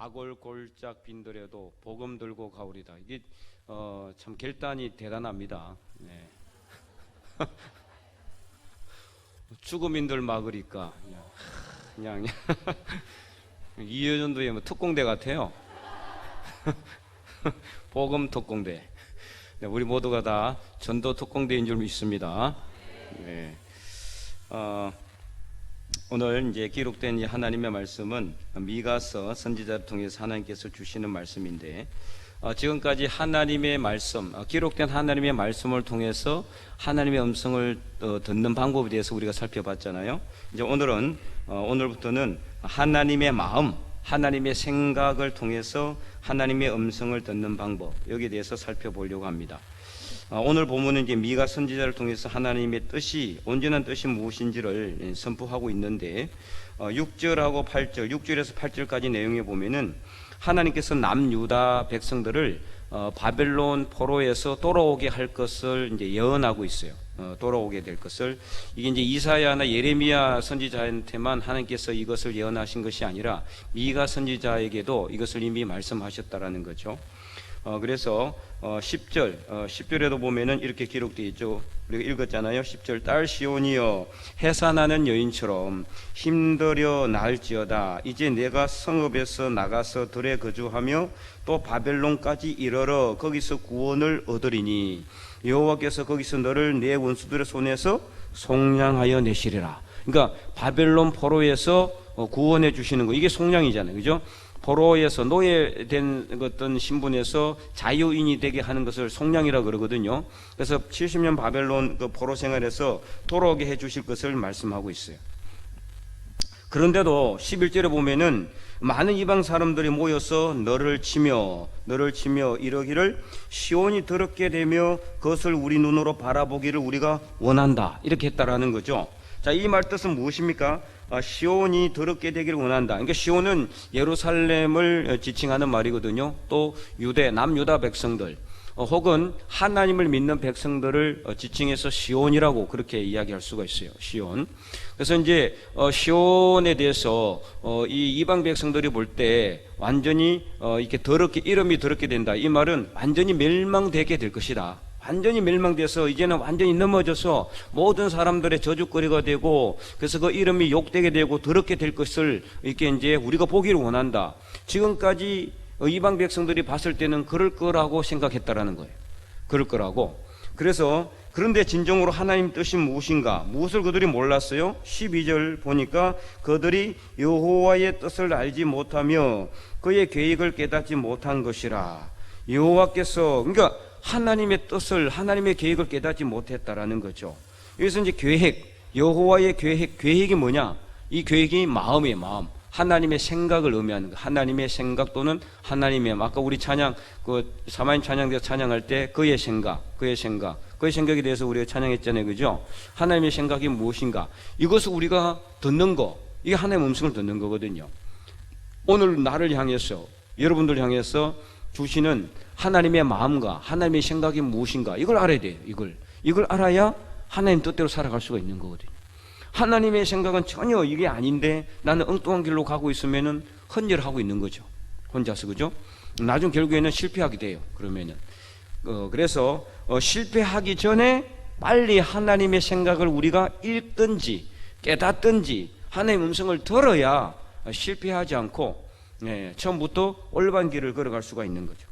아골골짝 빈들에도 복음 들고 가오리다. 이게 어, 참 결단이 대단합니다. 네. 죽음인들 막으니까 그냥, 그냥 이여전도의 뭐 특공대 같아요. 복음 특공대. 네, 우리 모두가 다 전도 특공대인 줄 믿습니다. 네. 어, 오늘 이제 기록된 이 하나님의 말씀은 미가서 선지자를 통해서 하나님께서 주시는 말씀인데 어, 지금까지 하나님의 말씀, 어, 기록된 하나님의 말씀을 통해서 하나님의 음성을 어, 듣는 방법에 대해서 우리가 살펴봤잖아요. 이제 오늘은 어, 오늘부터는 하나님의 마음, 하나님의 생각을 통해서 하나님의 음성을 듣는 방법 여기에 대해서 살펴보려고 합니다. 어, 오늘 본문은 이제 미가 선지자를 통해서 하나님의 뜻이 온전한 뜻이 무엇인지를 예, 선포하고 있는데 어, 6절하고 8절, 6절에서 8절까지 내용에 보면은 하나님께서 남유다 백성들을 어, 바벨론 포로에서 돌아오게 할 것을 이제 예언하고 있어요. 어, 돌아오게 될 것을 이게 이제 이사야나 예레미야 선지자한테만 하나님께서 이것을 예언하신 것이 아니라 미가 선지자에게도 이것을 이미 말씀하셨다라는 거죠. 어, 그래서 어, 10절, 어, 10절에도 보면은 이렇게 기록되어 있죠. 우리가 읽었잖아요. 10절 딸 시온이여 해산하는 여인처럼 힘들여 나을지어다. 이제 내가 성읍에서 나가서 들에 거주하며 또 바벨론까지 이르러 거기서 구원을 얻으리니 여호와께서 거기서 너를 내 원수들의 손에서 속량하여 내시리라. 그러니까 바벨론 포로에서 어, 구원해 주시는 거 이게 속량이잖아요. 그죠? 포로에서 노예된 어떤 신분에서 자유인이 되게 하는 것을 속량이라 그러거든요. 그래서 70년 바벨론 그 포로 생활에서 돌아오게 해 주실 것을 말씀하고 있어요. 그런데도 11절에 보면은 많은 이방 사람들이 모여서 너를 치며 너를 치며 이러기를 시온이 더럽게 되며 그것을 우리 눈으로 바라보기를 우리가 원한다 이렇게 했다라는 거죠. 자, 이 말 뜻은 무엇입니까? 아, 시온이 더럽게 되기를 원한다. 그러니까 시온은 예루살렘을 지칭하는 말이거든요. 또 유대 남유다 백성들 어, 혹은 하나님을 믿는 백성들을 어, 지칭해서 시온이라고 그렇게 이야기할 수가 있어요. 시온. 그래서 이제 어, 시온에 대해서 어, 이 이방 백성들이 볼 때 완전히 어, 이렇게 더럽게 이름이 더럽게 된다. 이 말은 완전히 멸망되게 될 것이다. 완전히 멸망돼서 이제는 완전히 넘어져서 모든 사람들의 저주거리가 되고 그래서 그 이름이 욕되게 되고 더럽게 될 것을 이렇게 이제 우리가 보기를 원한다. 지금까지 이방 백성들이 봤을 때는 그럴 거라고 생각했다라는 거예요. 그럴 거라고. 그래서 그런데 진정으로 하나님 뜻이 무엇인가? 무엇을 그들이 몰랐어요? 12절 보니까 그들이 여호와의 뜻을 알지 못하며 그의 계획을 깨닫지 못한 것이라. 여호와께서 그러니까 하나님의 뜻을 하나님의 계획을 깨닫지 못했다라는 거죠. 여기서 이제 계획, 여호와의 계획, 계획이 뭐냐? 이 계획이 마음이에요, 마음. 하나님의 생각을 의미하는 거. 하나님의 생각 또는 하나님의 아까 우리 찬양 그 사마인 찬양대에서 찬양할 때 그의 생각, 그의 생각, 그의 생각에 대해서 우리가 찬양했잖아요, 그죠? 하나님의 생각이 무엇인가? 이것을 우리가 듣는 거, 이게 하나님의 음성을 듣는 거거든요. 오늘 나를 향해서 여러분들 향해서 주시는 하나님의 마음과 하나님의 생각이 무엇인가 이걸 알아야 돼요. 이걸 이걸 알아야 하나님 뜻대로 살아갈 수가 있는 거거든요. 하나님의 생각은 전혀 이게 아닌데 나는 엉뚱한 길로 가고 있으면은 헌혈하고 있는 거죠. 혼자서 그죠? 나중 결국에는 실패하게 돼요. 그러면은 어, 그래서 어, 실패하기 전에 빨리 하나님의 생각을 우리가 읽든지 깨닫든지 하나님의 음성을 들어야 실패하지 않고 예, 처음부터 올바른 길을 걸어갈 수가 있는 거죠.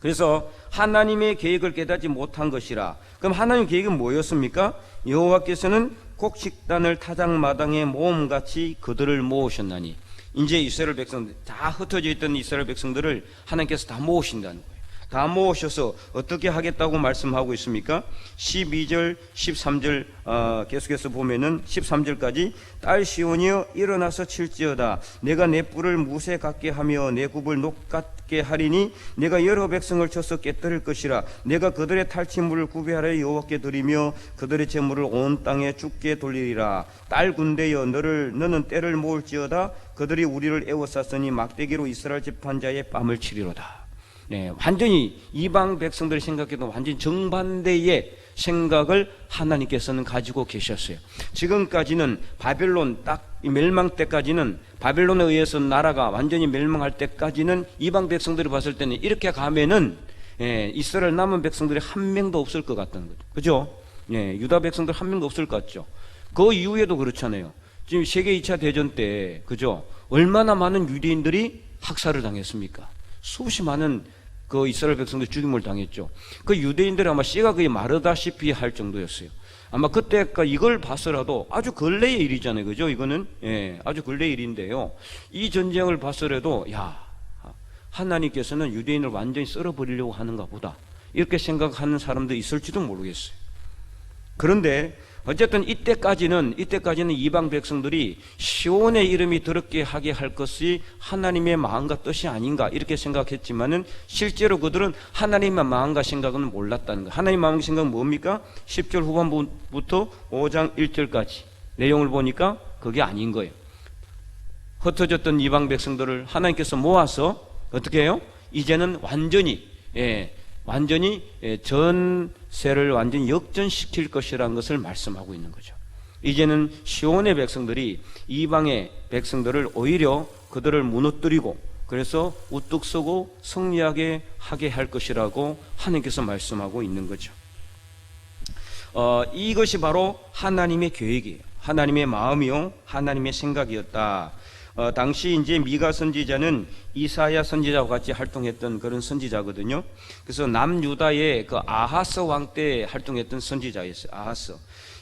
그래서 하나님의 계획을 깨닫지 못한 것이라. 그럼 하나님 계획은 뭐였습니까? 여호와께서는 곡식단을 타작마당에 모험같이 그들을 모으셨나니 이제 이스라엘 백성들 다 흩어져 있던 이스라엘 백성들을 하나님께서 다 모으신다는 거예요. 다 모으셔서 어떻게 하겠다고 말씀하고 있습니까? 12절, 13절 어, 계속해서 보면은 13절까지 딸 시온이여 일어나서 칠지어다. 내가 내 뿔을 무쇠 같게 하며 내 굽을 녹 같게 하리니 내가 여러 백성을 쳐서 깨뜨릴 것이라. 내가 그들의 탈취물을 구비하려 여호와께 드리며 그들의 재물을 온 땅에 죽게 돌리리라. 딸 군대여 너를 너는 때를 모을지어다. 그들이 우리를 애워쌌으니 막대기로 이스라엘 집한 자의 뺨을 치리로다 네, 완전히 이방 백성들이 생각해도 완전히 정반대의 생각을 하나님께서는 가지고 계셨어요. 지금까지는 바벨론 딱이 멸망 때까지는 바벨론에 의해서 나라가 완전히 멸망할 때까지는 이방 백성들이 봤을 때는 이렇게 가면은 예, 이스라엘 남은 백성들이 한 명도 없을 것 같다는 거죠. 그죠? 예, 유다 백성들 한 명도 없을 것 같죠. 그 이후에도 그렇잖아요. 지금 세계 2차 대전 때 그죠? 얼마나 많은 유대인들이 학살을 당했습니까? 수없이 많은 그 이스라엘 백성들 죽임을 당했죠. 그 유대인들이 아마 씨가 거의 마르다시피 할 정도였어요. 아마 그때가 이걸 봤어라도 아주 근래의 일이잖아요. 그죠? 이거는 예, 아주 근래의 일인데요. 이 전쟁을 봤어라도 야, 하나님께서는 유대인을 완전히 썰어 버리려고 하는가 보다. 이렇게 생각하는 사람도 있을지도 모르겠어요. 그런데 어쨌든 이때까지는 이때까지는 이방 백성들이 시온의 이름이 더럽게 하게 할 것이 하나님의 마음과 뜻이 아닌가 이렇게 생각했지만은 실제로 그들은 하나님의 마음과 생각은 몰랐다는 거. 하나님의 마음과 생각은 뭡니까? 10절 후반부터 5장 1절까지 내용을 보니까 그게 아닌 거예요. 흩어졌던 이방 백성들을 하나님께서 모아서 어떻게 해요? 이제는 완전히 예, 완전히 예, 전세를 완전히 역전시킬 것이라는 것을 말씀하고 있는 거죠. 이제는 시온의 백성들이 이방의 백성들을 오히려 그들을 무너뜨리고 그래서 우뚝 서고 승리하게 하게 할 것이라고 하나님께서 말씀하고 있는 거죠. 어, 이것이 바로 하나님의 계획이에요. 하나님의 마음이요, 하나님의 생각이었다. 어, 당시 이제 미가 선지자는 이사야 선지자와 같이 활동했던 그런 선지자거든요. 그래서 남유다의 그 아하스 왕 때 활동했던 선지자였어요. 아하스.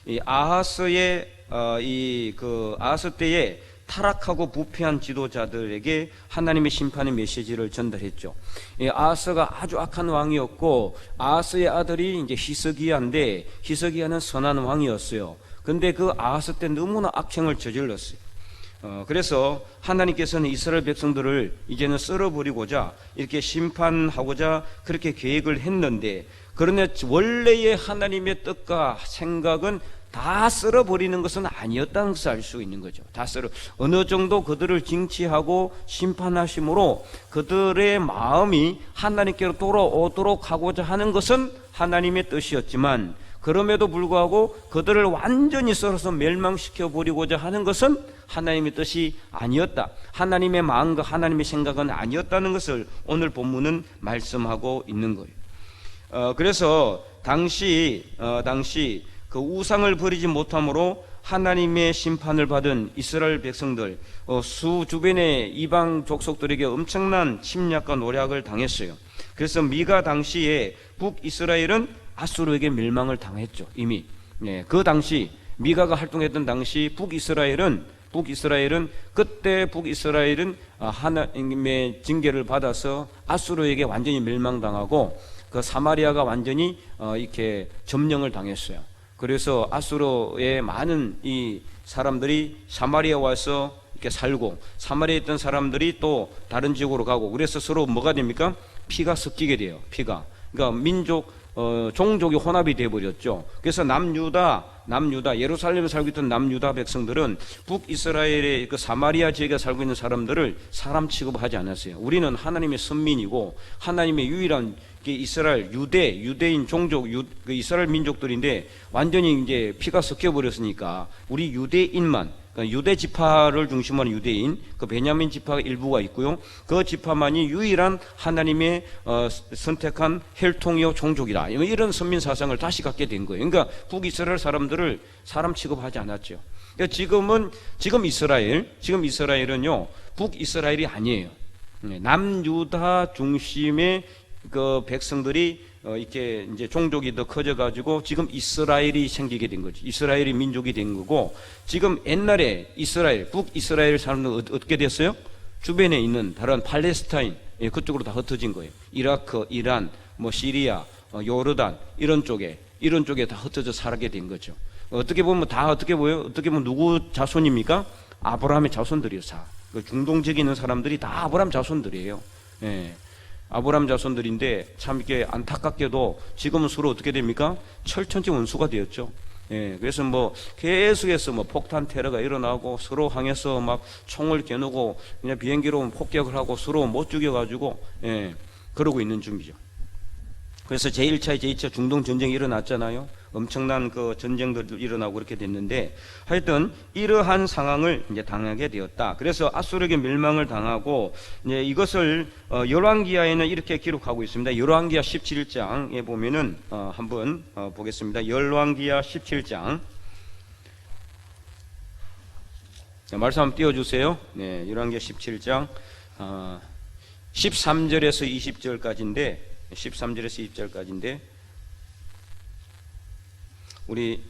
이 아하스의 어, 이그 아하스 때에 타락하고 부패한 지도자들에게 하나님의 심판의 메시지를 전달했죠. 이 아하스가 아주 악한 왕이었고 아하스의 아들이 이제 히스기야인데 히스기야는 선한 왕이었어요. 근데 그 아하스 때 너무나 악행을 저질렀어요. 어, 그래서 하나님께서는 이스라엘 백성들을 이제는 썰어버리고자 이렇게 심판하고자 그렇게 계획을 했는데 그러나 원래의 하나님의 뜻과 생각은 다 썰어버리는 것은 아니었다는 것을 알 수 있는 거죠. 다 썰어. 어느 정도 그들을 징치하고 심판하심으로 그들의 마음이 하나님께로 돌아오도록 하고자 하는 것은 하나님의 뜻이었지만 그럼에도 불구하고 그들을 완전히 썰어서 멸망시켜 버리고자 하는 것은 하나님의 뜻이 아니었다. 하나님의 마음과 하나님의 생각은 아니었다는 것을 오늘 본문은 말씀하고 있는 거예요. 어, 그래서 당시 어, 당시 그 우상을 버리지 못함으로 하나님의 심판을 받은 이스라엘 백성들 어, 수 주변의 이방 족속들에게 엄청난 침략과 노략을 당했어요. 그래서 미가 당시에 북 이스라엘은 아수르에게 멸망을 당했죠. 이미 예, 그 당시 미가가 활동했던 당시 북이스라엘은 북이스라엘은 그때 북이스라엘은 아, 하나님의 징계를 받아서 아수르에게 완전히 멸망당하고 그 사마리아가 완전히 어, 이렇게 점령을 당했어요. 그래서 아수르의 많은 이 사람들이 사마리아 와서 이렇게 살고 사마리아에 있던 사람들이 또 다른 지역으로 가고 그래서 서로 뭐가 됩니까? 피가 섞이게 돼요. 피가. 그러니까 민족 어, 종족이 혼합이 되어 버렸죠. 그래서 남유다 남유다 예루살렘에 살고 있던 남유다 백성들은 북이스라엘의 그 사마리아 지역에 살고 있는 사람들을 사람 취급하지 않았어요. 우리는 하나님의 선민이고 하나님의 유일한 이스라엘 유대 유대인 종족 유, 그 이스라엘 민족들인데 완전히 이제 피가 섞여 버렸으니까 우리 유대인만 그러니까 유대 지파를 중심으로 유대인 그 베냐민 지파 일부가 있고요. 그 지파만이 유일한 하나님의 어, 선택한 혈통이요 종족이다. 이런 선민 사상을 다시 갖게 된 거예요. 그러니까 북이스라엘 사람들을 사람 취급하지 않았죠. 그러니까 지금은 지금 이스라엘 지금 이스라엘은요 북이스라엘이 아니에요. 네, 남유다 중심의 그 백성들이 어, 이렇게 이제 종족이 더 커져 가지고 지금 이스라엘이 생기게 된 거지. 이스라엘이 민족이 된 거고 지금 옛날에 이스라엘 북이스라엘 사람들 어떻게 됐어요? 주변에 있는 다른 팔레스타인 예, 그쪽으로 다 흩어진 거예요. 이라크, 이란, 뭐 시리아, 어, 요르단 이런 쪽에 이런 쪽에 다 흩어져 살게 된 거죠. 어떻게 보면 다 어떻게 보여? 어떻게 보면 누구 자손입니까? 아브라함의 자손들이요. 사. 그 중동 지역에 있는 사람들이 다 아브라함 자손들이에요. 예. 아브람 자손들인데 참 이게 안타깝게도 지금은 서로 어떻게 됩니까? 철천지 원수가 되었죠. 예, 그래서 뭐 계속해서 뭐 폭탄 테러가 일어나고 서로 향해서 막 총을 겨누고 그냥 비행기로 폭격을 하고 서로 못 죽여가지고 예, 그러고 있는 중이죠. 그래서 제1차, 제2차 중동 전쟁이 일어났잖아요. 엄청난 그 전쟁들도 일어나고 그렇게 됐는데 하여튼 이러한 상황을 이제 당하게 되었다. 그래서 아수르에게 멸망을 당하고 이제 이것을 어, 열왕기하에는 이렇게 기록하고 있습니다. 열왕기하 17장에 보면은 어, 한번 어, 보겠습니다. 열왕기하 17장 자, 말씀 한번 띄워주세요. 네, 열왕기하 17장 어, 13절에서 20절까지인데 13절에서 20절까지인데 우리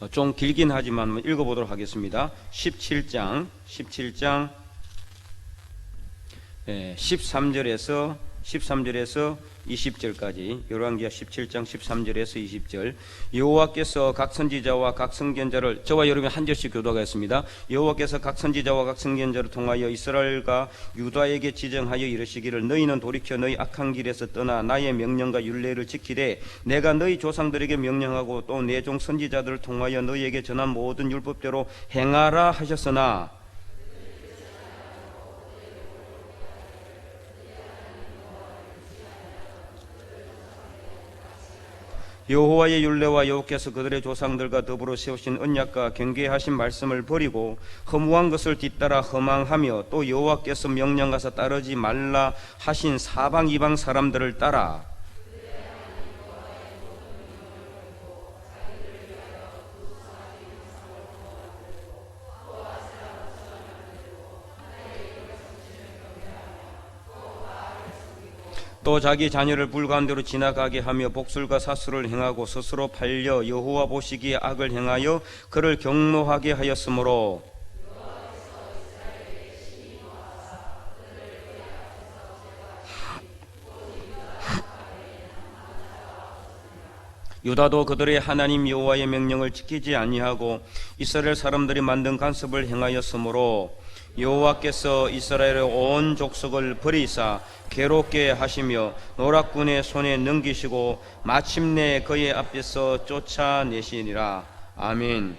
어, 좀 길긴 하지만 읽어보도록 하겠습니다. 17장 17장 예, 13절에서 13절에서 20절까지 열왕기하 17장 13절에서 20절 여호와께서 각 선지자와 각 선견자를 저와 여러분이 한 절씩 교도하겠습니다. 여호와께서 각 선지자와 각 선견자를 통하여 이스라엘과 유다에게 지정하여 이르시기를 너희는 돌이켜 너희 악한 길에서 떠나 나의 명령과 율례를 지키되 내가 너희 조상들에게 명령하고 또 내 종 선지자들을 통하여 너희에게 전한 모든 율법대로 행하라 하셨으나 여호와의 율례와 여호께서 그들의 조상들과 더불어 세우신 언약과 경계하신 말씀을 버리고 허무한 것을 뒤따라 허망하며 또 여호와께서 명령하사 따르지 말라 하신 사방 이방 사람들을 따라 또 자기 자녀를 불가운데로 지나가게 하며 복술과 사수를 행하고 스스로 팔려 여호와 보시기에 악을 행하여 그를 경노하게 하였으므로 유다도 그들의 하나님 여호와의 명령을 지키지 아니하고 이스라엘 사람들이 만든 간섭을 행하였으므로 여호와께서 이스라엘의 온 족속을 버리사 괴롭게 하시며 노락군의 손에 넘기시고 마침내 그의 앞에서 쫓아내시니라 아멘.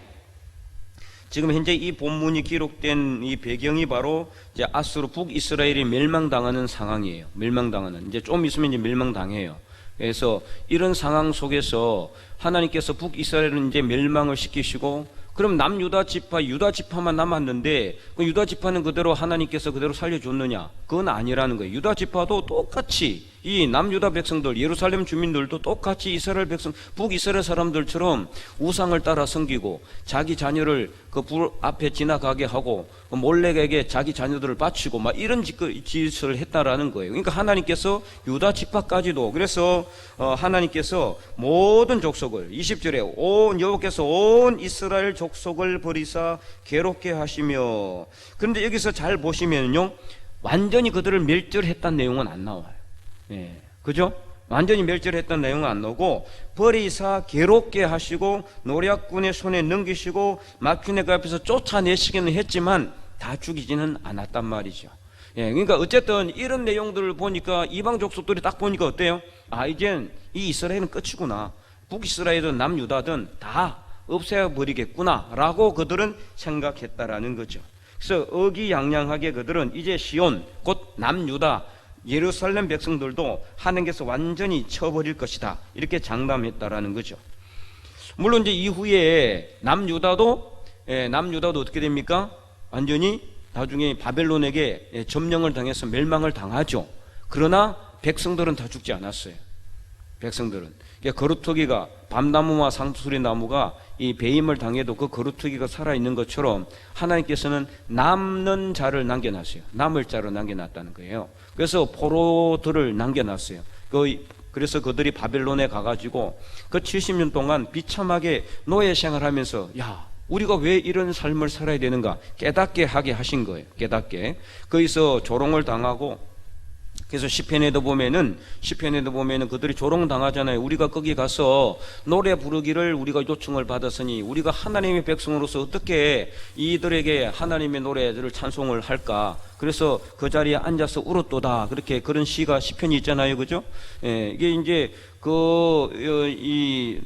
지금 현재 이 본문이 기록된 이 배경이 바로 이제 아수르 북이스라엘이 멸망당하는 상황이에요. 멸망당하는 이제 좀 있으면 이제 멸망당해요. 그래서 이런 상황 속에서 하나님께서 북이스라엘은 이제 멸망을 시키시고 그럼 남유다 지파, 유다 지파만 남았는데 그 유다 지파는 그대로 하나님께서 그대로 살려줬느냐? 그건 아니라는 거예요. 유다 지파도 똑같이 이 남유다 백성들, 예루살렘 주민들도 똑같이 이스라엘 백성, 북이스라엘 사람들처럼 우상을 따라 섬기고 자기 자녀를 그 불 앞에 지나가게 하고 몰렉에게 자기 자녀들을 바치고 막 이런 짓- 짓을 했다라는 거예요. 그러니까 하나님께서 유다 지파까지도 그래서 어, 하나님께서 모든 족속을 20절에 온 여호와께서 온 이스라엘 족속을 버리사 괴롭게 하시며 그런데 여기서 잘 보시면요 완전히 그들을 멸절했다는 내용은 안 나와요. 예, 그죠? 완전히 멸절했던 내용은 안 나오고 버리사 괴롭게 하시고 노략군의 손에 넘기시고 마큐네 그 앞에서 쫓아내시기는 했지만 다 죽이지는 않았단 말이죠. 예, 그러니까 어쨌든 이런 내용들을 보니까 이방 족속들이 딱 보니까 어때요? 아, 이젠 이 이스라엘은 끝이구나. 북이스라엘든 남유다든 다 없애어 버리겠구나라고 그들은 생각했다라는 거죠. 그래서 어기양양하게 그들은 이제 시온 곧 남유다 예루살렘 백성들도 하나님께서 완전히 쳐버릴 것이다 이렇게 장담했다라는 거죠. 물론 이제 이후에 남유다도 예, 남유다도 어떻게 됩니까? 완전히 나중에 바벨론에게 예, 점령을 당해서 멸망을 당하죠. 그러나 백성들은 다 죽지 않았어요. 백성들은 그러니까 거루터기가 밤나무와 상수리 나무가 이 배임을 당해도 그 거루터기가 살아 있는 것처럼 하나님께서는 남는 자를 남겨놨어요. 남을 자로 남겨놨다는 거예요. 그래서 포로들을 남겨놨어요. 그 그래서 그들이 바벨론에 가가지고 그 70년 동안 비참하게 노예 생활하면서 야 우리가 왜 이런 삶을 살아야 되는가 깨닫게 하게 하신 거예요. 깨닫게 거기서 조롱을 당하고 그래서 시편에도 보면은 시편에도 보면은 그들이 조롱 당하잖아요. 우리가 거기 가서 노래 부르기를 우리가 요청을 받았으니 우리가 하나님의 백성으로서 어떻게 이들에게 하나님의 노래들을 찬송을 할까? 그래서 그 자리에 앉아서 울었도다. 그렇게 그런 시가 시편이 있잖아요. 그죠? 예, 이게 이제 그 이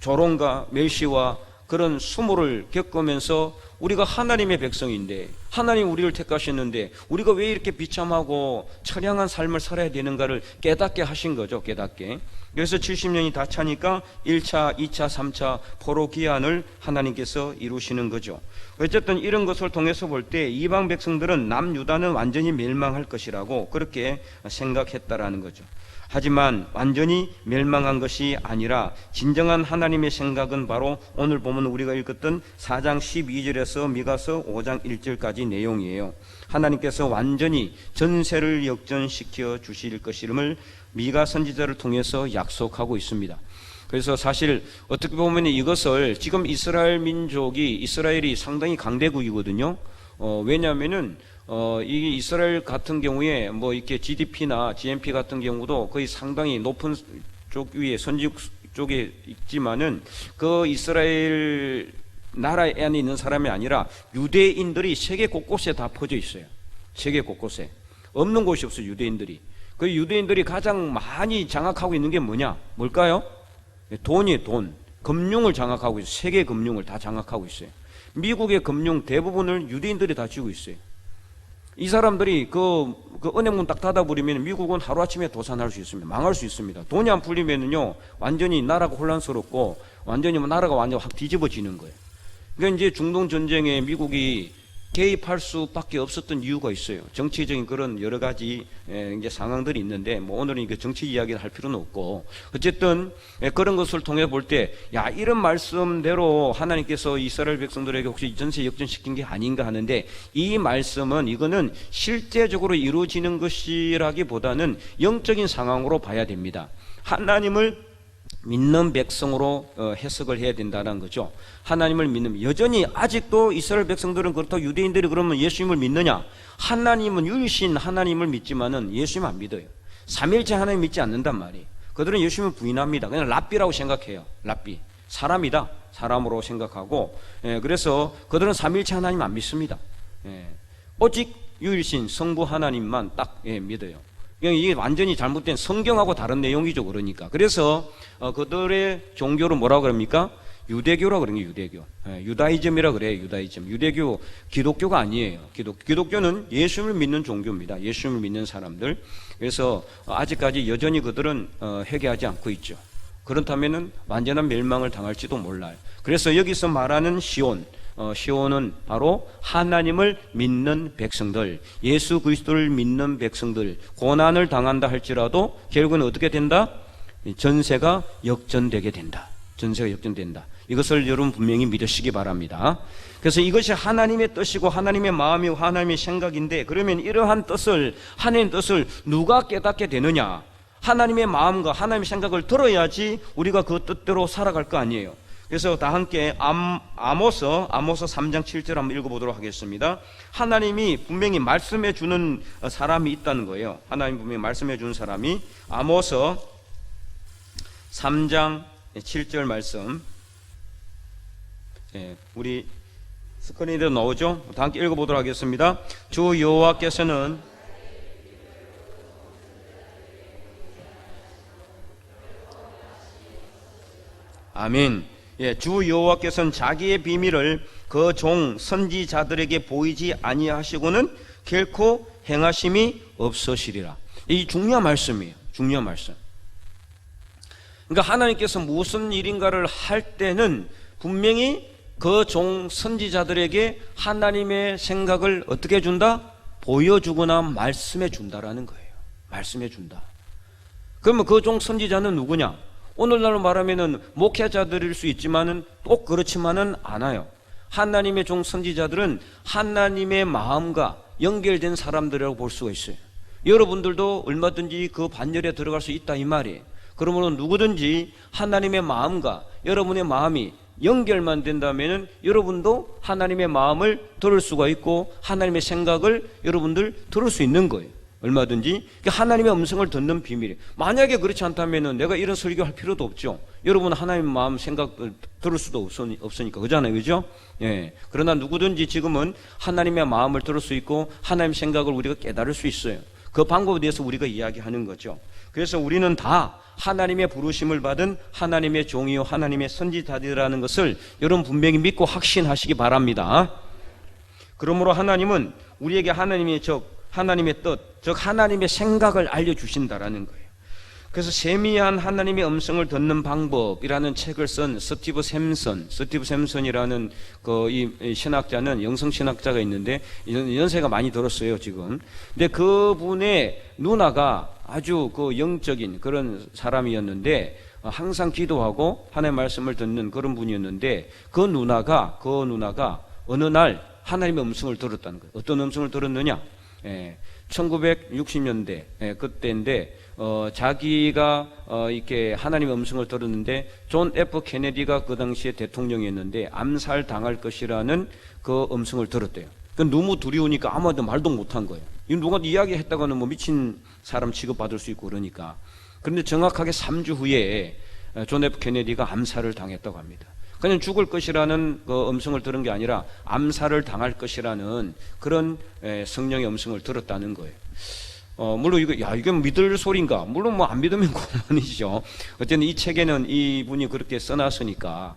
조롱과 멸시와 그런 수모를 겪으면서 우리가 하나님의 백성인데 하나님 우리를 택하셨는데 우리가 왜 이렇게 비참하고 처량한 삶을 살아야 되는가를 깨닫게 하신 거죠. 깨닫게. 그래서 70년이 다 차니까 1차, 2차, 3차 포로 기한을 하나님께서 이루시는 거죠. 어쨌든 이런 것을 통해서 볼 때 이방 백성들은 남유다는 완전히 멸망할 것이라고 그렇게 생각했다라는 거죠. 하지만 완전히 멸망한 것이 아니라 진정한 하나님의 생각은 바로 오늘 보면 우리가 읽었던 4장 12절에서 미가서 5장 1절까지 내용이에요. 하나님께서 완전히 전세를 역전시켜 주실 것임을 미가 선지자를 통해서 약속하고 있습니다. 그래서 사실 어떻게 보면 이것을 지금 이스라엘 민족이 이스라엘이 상당히 강대국이거든요. 어, 왜냐하면은 어, 이 이스라엘 같은 경우에 뭐 이렇게 GDP나 GNP 같은 경우도 거의 상당히 높은 쪽 위에 선지국 쪽에 있지만은 그 이스라엘 나라 안에 있는 사람이 아니라 유대인들이 세계 곳곳에 다 퍼져 있어요. 세계 곳곳에 없는 곳이 없어요. 유대인들이 그 유대인들이 가장 많이 장악하고 있는 게 뭐냐? 뭘까요? 돈이 돈, 금융을 장악하고 있어요. 세계 금융을 다 장악하고 있어요. 미국의 금융 대부분을 유대인들이 다 쥐고 있어요. 이 사람들이 그, 그 은행문 딱 닫아버리면 미국은 하루아침에 도산할 수 있습니다. 망할 수 있습니다. 돈이 안 풀리면은요, 완전히 나라가 혼란스럽고, 완전히 뭐 나라가 완전 확 뒤집어지는 거예요. 그러니까 이제 중동 전쟁에 미국이 개입할 수밖에 없었던 이유가 있어요. 정치적인 그런 여러 가지 에, 이제 상황들이 있는데 뭐 오늘은 이게 정치 이야기를 할 필요는 없고 어쨌든 에, 그런 것을 통해 볼 때 야 이런 말씀대로 하나님께서 이스라엘 백성들에게 혹시 전세 역전시킨 게 아닌가 하는데 이 말씀은 이거는 실제적으로 이루어지는 것이라기보다는 영적인 상황으로 봐야 됩니다. 하나님을 믿는 백성으로 어, 해석을 해야 된다는 거죠. 하나님을 믿는 여전히 아직도 이스라엘 백성들은 그렇다고 유대인들이 그러면 예수님을 믿느냐? 하나님은 유일신 하나님을 믿지만은 예수님 안 믿어요. 삼일째 하나님 믿지 않는단 말이에요. 그들은 예수님을 부인합니다. 그냥 랍비라고 생각해요. 랍비 사람이다 사람으로 생각하고 예, 그래서 그들은 삼일째 하나님 안 믿습니다. 예, 오직 유일신 성부 하나님만 딱 예, 믿어요. 이게 완전히 잘못된 성경하고 다른 내용이죠 그러니까. 그래서 어, 그들의 종교를 뭐라고 그럽니까? 유대교라 그러는 게 유대교. 예, 유다이즘이라 그래요 유다이즘. 유대교 기독교가 아니에요. 기독, 기독교는 예수님을 믿는 종교입니다. 예수님을 믿는 사람들. 그래서 아직까지 여전히 그들은 어, 회개하지 않고 있죠. 그렇다면은 완전한 멸망을 당할지도 몰라요. 그래서 여기서 말하는 시온 어, 시온은 바로 하나님을 믿는 백성들, 예수 그리스도를 믿는 백성들, 고난을 당한다 할지라도 결국은 어떻게 된다? 전세가 역전되게 된다. 전세가 역전된다. 이것을 여러분 분명히 믿으시기 바랍니다. 그래서 이것이 하나님의 뜻이고 하나님의 마음이고 하나님의 생각인데 그러면 이러한 뜻을 하나님의 뜻을 누가 깨닫게 되느냐? 하나님의 마음과 하나님의 생각을 들어야지 우리가 그 뜻대로 살아갈 거 아니에요. 그래서 다 함께 암, 아모서 아모서 3장 7절 한번 읽어보도록 하겠습니다. 하나님이 분명히 말씀해 주는 사람이 있다는 거예요. 하나님 분명히 말씀해 주는 사람이 아모서 3장 7절 말씀. 예, 우리 스크린에도 나오죠? 다 함께 읽어보도록 하겠습니다. 주 여호와께서는 아멘. 예, 주 여호와께서는 자기의 비밀을 그 종 선지자들에게 보이지 아니하시고는 결코 행하심이 없으시리라. 이 중요한 말씀이에요. 중요한 말씀. 그러니까 하나님께서 무슨 일인가를 할 때는 분명히 그 종 선지자들에게 하나님의 생각을 어떻게 준다? 보여주거나 말씀해 준다라는 거예요. 말씀해 준다. 그러면 그 종 선지자는 누구냐? 오늘날로 말하면은 목회자들일 수 있지만은 꼭 그렇지만은 않아요. 하나님의 종 선지자들은 하나님의 마음과 연결된 사람들이라고 볼 수가 있어요. 여러분들도 얼마든지 그 반열에 들어갈 수 있다 이 말이에요. 그러므로 누구든지 하나님의 마음과 여러분의 마음이 연결만 된다면은 여러분도 하나님의 마음을 들을 수가 있고 하나님의 생각을 여러분들 들을 수 있는 거예요. 얼마든지 하나님의 음성을 듣는 비밀이에요. 만약에 그렇지 않다면은 내가 이런 설교 할 필요도 없죠. 여러분 하나님의 마음 생각을 들을 수도 없으니까 그잖아요, 그죠? 예. 그러나 누구든지 지금은 하나님의 마음을 들을 수 있고 하나님 생각을 우리가 깨달을 수 있어요. 그 방법에 대해서 우리가 이야기하는 거죠. 그래서 우리는 다 하나님의 부르심을 받은 하나님의 종이요 하나님의 선지자들이라는 것을 여러분 분명히 믿고 확신하시기 바랍니다. 그러므로 하나님은 우리에게 하나님의 적, 하나님의 뜻, 즉 하나님의 생각을 알려 주신다라는 거예요. 그래서 세미한 하나님의 음성을 듣는 방법이라는 책을 쓴 스티브 샘선, 스티브 샘선이라는 그 이 신학자는 영성 신학자가 있는데 연- 연세가 많이 들었어요 지금. 근데 그분의 누나가 아주 그 영적인 그런 사람이었는데 어, 항상 기도하고 하나님의 말씀을 듣는 그런 분이었는데 그 누나가 그 누나가 어느 날 하나님의 음성을 들었다는 거예요. 어떤 음성을 들었느냐? 예, 1960년대 예, 그때인데 어, 자기가 어, 이렇게 하나님의 음성을 들었는데 존 F 케네디가 그 당시에 대통령이었는데 암살 당할 것이라는 그 음성을 들었대요. 그 너무 두려우니까 아무도 말도 못한 거예요. 이 누가 이야기했다가는 뭐 미친 사람 취급받을 수 있고 그러니까. 그런데 정확하게 3주 후에 어, 존 F 케네디가 암살을 당했다고 합니다. 그냥 죽을 것이라는 그 음성을 들은 게 아니라 암살을 당할 것이라는 그런 에, 성령의 음성을 들었다는 거예요. 어, 물론 이거, 야, 이게 믿을 소리인가? 물론 뭐 안 믿으면 그만이죠. 어쨌든 이 책에는 이분이 그렇게 써놨으니까,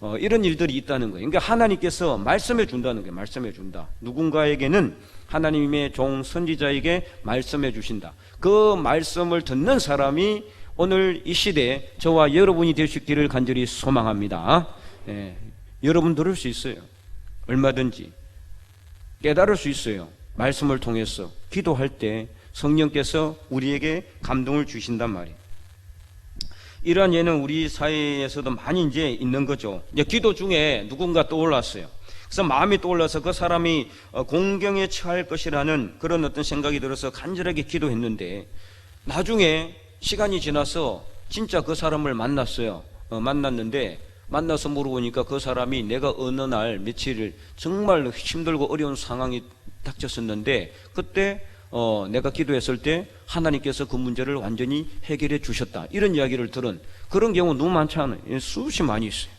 어, 이런 일들이 있다는 거예요. 그러니까 하나님께서 말씀해 준다는 거예요. 말씀해 준다. 누군가에게는 하나님의 종 선지자에게 말씀해 주신다. 그 말씀을 듣는 사람이 오늘 이 시대에 저와 여러분이 되시기를 간절히 소망합니다. 예, 여러분 들을 수 있어요. 얼마든지. 깨달을 수 있어요. 말씀을 통해서 기도할 때 성령께서 우리에게 감동을 주신단 말이에요. 이러한 예는 우리 사회에서도 많이 이제 있는 거죠. 이제 기도 중에 누군가 떠올랐어요. 그래서 마음이 떠올라서 그 사람이 어, 공경에 처할 것이라는 그런 어떤 생각이 들어서 간절하게 기도했는데 나중에 시간이 지나서 진짜 그 사람을 만났어요. 어, 만났는데 만나서 물어보니까 그 사람이 내가 어느 날 며칠을 정말 힘들고 어려운 상황이 닥쳤었는데 그때 어, 내가 기도했을 때 하나님께서 그 문제를 완전히 해결해 주셨다. 이런 이야기를 들은 그런 경우 너무 많지 않아요. 예, 수없이 많이 있어요.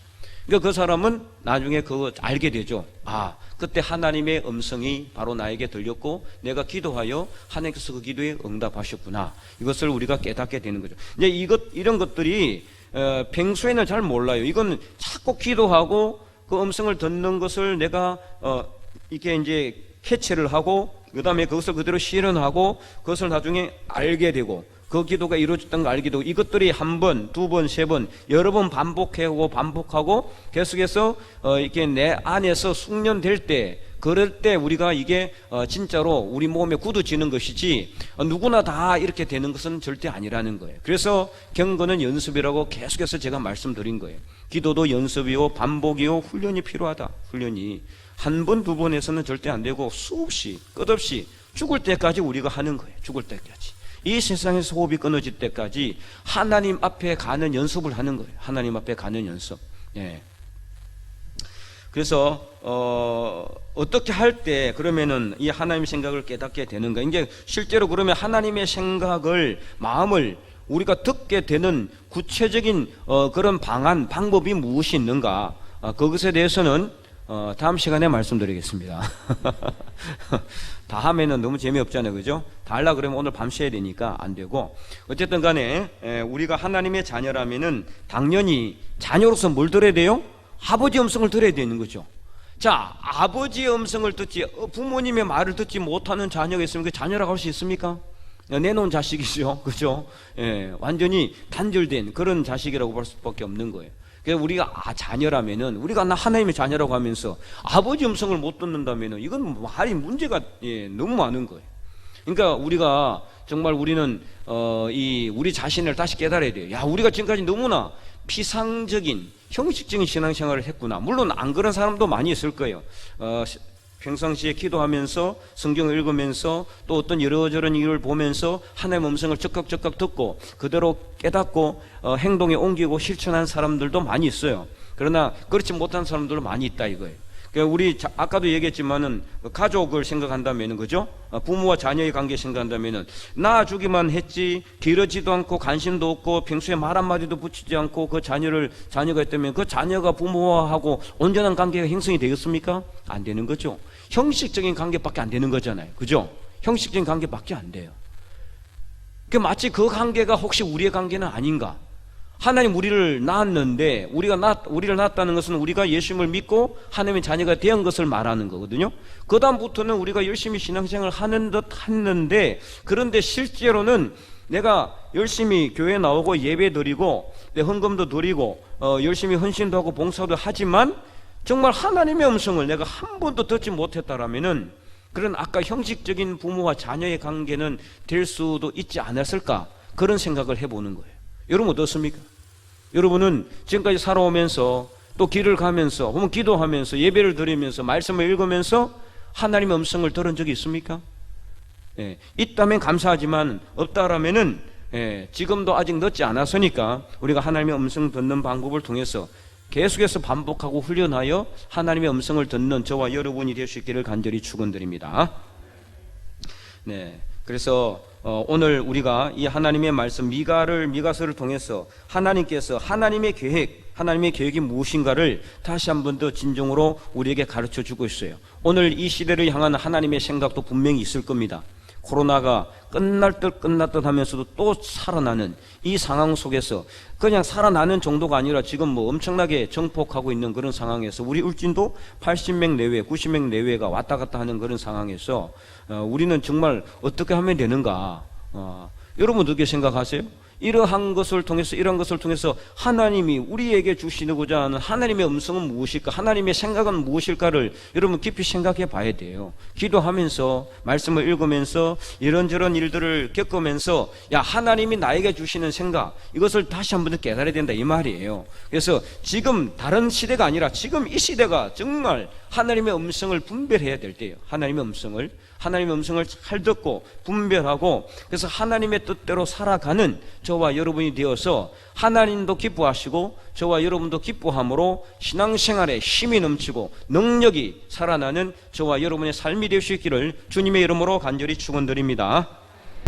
그러니까 그 사람은 나중에 그거 알게 되죠. 아, 그때 하나님의 음성이 바로 나에게 들렸고 내가 기도하여 하나님께서 그 기도에 응답하셨구나. 이것을 우리가 깨닫게 되는 거죠. 이제 이것 이런 것들이 어, 평소에는 잘 몰라요. 이건 자꾸 기도하고 그 음성을 듣는 것을 내가 어, 이렇게 이제 캐치를 하고 그다음에 그것을 그대로 실현하고 그것을 나중에 알게 되고 그 기도가 이루어졌던 걸 알게 되고 이것들이 한 번, 두 번, 세 번 여러 번 반복하고 반복하고 계속해서 어, 이렇게 내 안에서 숙련될 때 그럴 때 우리가 이게 어, 진짜로 우리 몸에 굳어지는 것이지 어, 누구나 다 이렇게 되는 것은 절대 아니라는 거예요. 그래서 경건은 연습이라고 계속해서 제가 말씀드린 거예요. 기도도 연습이요, 반복이요, 훈련이 필요하다. 훈련이 한 번, 두 번에서는 절대 안 되고 수없이 끝없이 죽을 때까지 우리가 하는 거예요. 죽을 때까지. 이 세상에서 호흡이 끊어질 때까지 하나님 앞에 가는 연습을 하는 거예요. 하나님 앞에 가는 연습. 예. 그래서 어, 어떻게 할 때 그러면은 이 하나님 생각을 깨닫게 되는가? 이제 실제로 그러면 하나님의 생각을 마음을 우리가 듣게 되는 구체적인 어, 그런 방안 방법이 무엇이 있는가? 어, 그것에 대해서는 어, 다음 시간에 말씀드리겠습니다. 다 하면은 너무 재미없잖아요. 그죠? 다 하려 그러면 오늘 밤 새야 되니까 안 되고. 어쨌든 간에 에, 우리가 하나님의 자녀라면은 당연히 자녀로서 뭘 들어야 돼요? 아버지 음성을 들어야 되는 거죠. 자, 아버지의 음성을 듣지, 어, 부모님의 말을 듣지 못하는 자녀가 있으면 그 자녀라고 할 수 있습니까? 어, 내놓은 자식이죠. 그죠? 예, 완전히 단절된 그런 자식이라고 볼 수밖에 없는 거예요. 그래서 우리가 아, 자녀라면은 우리가 나 하나님의 자녀라고 하면서 아버지 음성을 못 듣는다면은 이건 말이 문제가 예, 너무 많은 거예요. 그러니까 우리가 정말 우리는 어, 이 우리 자신을 다시 깨달아야 돼요. 야, 우리가 지금까지 너무나 피상적인 형식적인 신앙생활을 했구나. 물론 안 그런 사람도 많이 있을 거예요. 어, 시- 평상시에 기도하면서 성경을 읽으면서 또 어떤 이러저런 일을 보면서 하나님의 음성을 적극적극 듣고 그대로 깨닫고 어, 행동에 옮기고 실천한 사람들도 많이 있어요. 그러나 그렇지 못한 사람들도 많이 있다 이거예요. 그러니까 우리 자- 아까도 얘기했지만은 가족을 생각한다면은 그죠? 어, 부모와 자녀의 관계 생각한다면은 낳아주기만 했지 기르지도 않고 관심도 없고 평소에 말 한마디도 붙이지 않고 그 자녀를 자녀가 있다면 그 자녀가 부모와하고 온전한 관계가 형성이 되겠습니까? 안 되는 거죠. 형식적인 관계밖에 안 되는 거잖아요. 그죠? 형식적인 관계밖에 안 돼요. 그 마치 그 관계가 혹시 우리의 관계는 아닌가? 하나님 우리를 낳았는데 우리가 낳 우리를 낳았다는 것은 우리가 예수님을 믿고 하나님의 자녀가 된 것을 말하는 거거든요. 그 다음부터는 우리가 열심히 신앙생활을 하는 듯 했는데 그런데 실제로는 내가 열심히 교회 나오고 예배 드리고 내 헌금도 드리고 어, 열심히 헌신도 하고 봉사도 하지만 정말 하나님의 음성을 내가 한 번도 듣지 못했다라면은 그런 아까 형식적인 부모와 자녀의 관계는 될 수도 있지 않았을까 그런 생각을 해보는 거예요. 여러분 어떻습니까? 여러분은 지금까지 살아오면서 또 길을 가면서 혹은 기도하면서 예배를 드리면서 말씀을 읽으면서 하나님의 음성을 들은 적이 있습니까? 예, 있다면 감사하지만 없다라면은 예, 지금도 아직 늦지 않았으니까 우리가 하나님의 음성 듣는 방법을 통해서 계속해서 반복하고 훈련하여 하나님의 음성을 듣는 저와 여러분이 될 수 있기를 간절히 축원드립니다. 네. 그래서 어, 오늘 우리가 이 하나님의 말씀 미가를 미가서를 통해서 하나님께서 하나님의 계획, 하나님의 계획이 무엇인가를 다시 한 번 더 진정으로 우리에게 가르쳐 주고 있어요. 오늘 이 시대를 향한 하나님의 생각도 분명히 있을 겁니다. 코로나가 끝날 듯 끝날 듯 하면서도 또 살아나는 이 상황 속에서 그냥 살아나는 정도가 아니라 지금 뭐 엄청나게 정폭하고 있는 그런 상황에서 우리 울진도 80명 내외, 90명 내외가 왔다 갔다 하는 그런 상황에서 어, 우리는 정말 어떻게 하면 되는가? 어, 여러분 어떻게 생각하세요? 이러한 것을 통해서 이런 것을 통해서 하나님이 우리에게 주시고자 하는 하나님의 음성은 무엇일까? 하나님의 생각은 무엇일까를 여러분 깊이 생각해 봐야 돼요. 기도하면서 말씀을 읽으면서 이런저런 일들을 겪으면서 야 하나님이 나에게 주시는 생각 이것을 다시 한번 깨달아야 된다 이 말이에요. 그래서 지금 다른 시대가 아니라 지금 이 시대가 정말 하나님의 음성을 분별해야 될 때예요. 하나님의 음성을 하나님의 음성을 잘 듣고 분별하고 그래서 하나님의 뜻대로 살아가는 저와 여러분이 되어서 하나님도 기뻐하시고 저와 여러분도 기뻐함으로 신앙생활에 힘이 넘치고 능력이 살아나는 저와 여러분의 삶이 될 수 있기를 주님의 이름으로 간절히 축원드립니다.